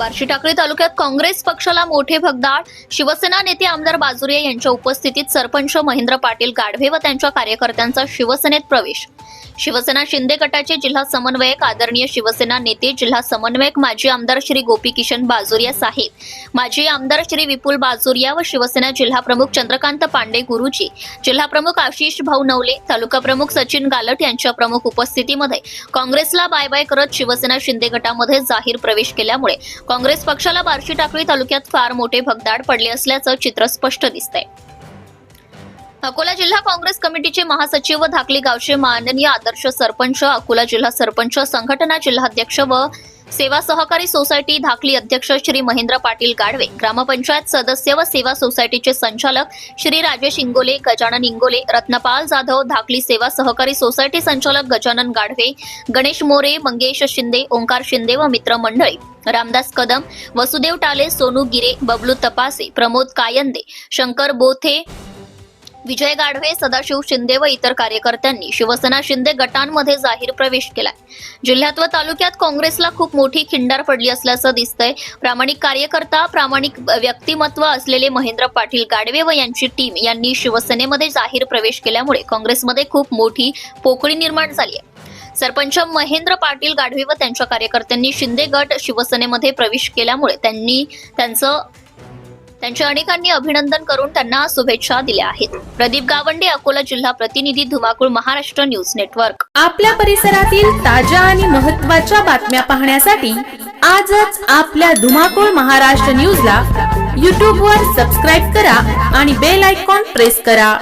बार्शी टाकळी तालुक्यात काँग्रेस पक्षाला मोठे भगदाड. शिवसेना नेते आमदार बाजुरिया यांच्या उपस्थितीत सरपंच महेंद्र पाटील गाढवे व त्यांच्या कार्यकर्त्यांचा शिवसेनेत प्रवेश. शिवसेना शिंदे गटाचे जिल्हा समन्वयक आदरणीय शिवसेना नेते जिल्हा समन्वयक माजी आमदार श्री गोपी किशन बाजुरिया साहेब माजी आमदार श्री विपुल बाजुरिया व शिवसेना जिल्हा प्रमुख चंद्रकांत पांडे गुरुजी जिल्हा प्रमुख आशिष भाऊ नवले तालुका प्रमुख सचिन गालट यांच्या प्रमुख उपस्थितीमध्ये काँग्रेसला बाय बाय करत शिवसेना शिंदे गटामध्ये जाहीर प्रवेश केल्यामुळे काँग्रेस पक्षाला बार्शी टाकळी तालुक्यात फार मोठे भगदाड पडले असल्याचं चित्र स्पष्ट दिसतंय. अकोला जिल्हा काँग्रेस कमिटीचे महासचिव व धाकली गावचे माननीय आदर्श सरपंच अकोला जिल्हा सरपंच संघटना जिल्हाध्यक्ष व सेवा सहकारी सोसायटी धाकली अध्यक्ष श्री महेंद्र पाटील गाडवे ग्रामपंचायत सदस्य व सेवा सोसायटीचे संचालक श्री राजेश इंगोले गजानन इंगोले रत्नपाल जाधव धाकली सेवा सहकारी सोसायटी संचालक गजानन गाढवे गणेश मोरे मंगेश शिंदे ओंकार शिंदे व मित्रमंडळी रामदास कदम वसुदेव टाले सोनू गिरे बबलू तपासे प्रमोद कायंदे शंकर बोथे विजय गाढवे सदाशिव शिंदे व इतर कार्यकर्त्यांनी शिवसेना शिंदे गटांमध्ये जाहीर प्रवेश केलाय. जिल्ह्यात व तालुक्यात काँग्रेसला खूप मोठी खिंडार पडली असल्याचं दिसतंय. प्रामाणिक कार्यकर्ता प्रामाणिक व्यक्तिमत्व असलेले महेंद्र पाटील गाडवे व यांची टीम यांनी शिवसेनेमध्ये जाहीर प्रवेश केल्यामुळे काँग्रेसमध्ये खूप मोठी पोकळी निर्माण झाली आहे. सरपंच महेंद्र पाटील गाढवे व त्यांच्या कार्यकर्त्यांनी शिंदे गट शिवसेनेमध्ये प्रवेश केल्यामुळे त्यांनी त्यांचं त्यांचे अनेकांनी अभिनंदन करून त्यांना शुभेच्छा दिल्या आहेत. प्रदीप गावंडे अकोला जिल्हा प्रतिनिधी धुमाकूळ महाराष्ट्र न्यूज नेटवर्क. आपल्या परिसरातील ताज्या आणि महत्त्वाच्या बातम्या पाहण्यासाठी आजच आपल्या धुमाकूळ महाराष्ट्र न्यूजला यूट्यूबवर सबस्क्राईब करा आणि बेल आयकॉन प्रेस करा.